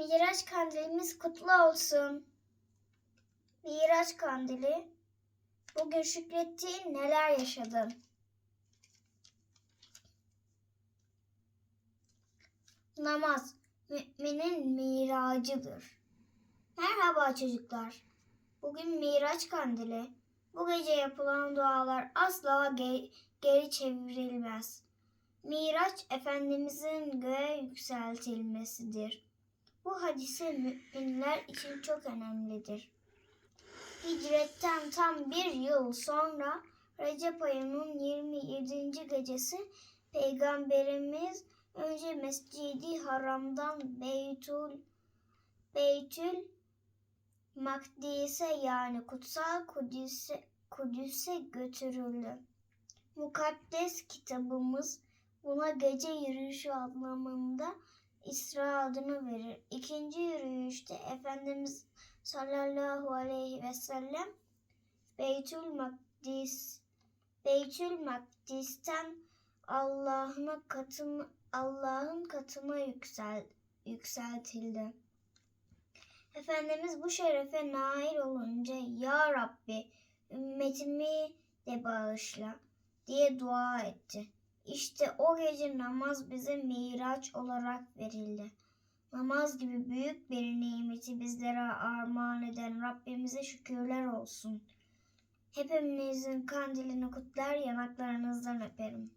Miraç kandilimiz kutlu olsun. Miraç kandili. Bugün şükrettiğin neler yaşadın? Namaz müminin miracıdır. Merhaba çocuklar. Bugün Miraç kandili. Bu gece yapılan dualar asla ge- geri çevrilmez. Miraç Efendimizin göğe yükseltilmesidir. Bu hadise müminler için çok önemlidir. Hicretten tam bir yıl sonra Recep ayının 27. gecesi Peygamberimiz önce Mescidi Haram'dan Beytül Beytül Makdis'e yani kutsal Kudüs'e, Kudüs'e götürüldü. Mukaddes kitabımız buna gece yürüyüşü anlamında İsra adını verir. İkinci yürüyüşte Efendimiz sallallahu aleyhi ve sellem Beytül Makdis Beytül Makdis'ten Allah'ın katına Allah'ın katına yüksel, yükseltildi. Efendimiz bu şerefe nail olunca Ya Rabbi ümmetimi de bağışla diye dua etti. İşte o gece namaz bize miraç olarak verildi. Namaz gibi büyük bir nimeti bizlere armağan eden Rabbimize şükürler olsun. Hepimizin kandilini kutlar yanaklarınızdan öperim.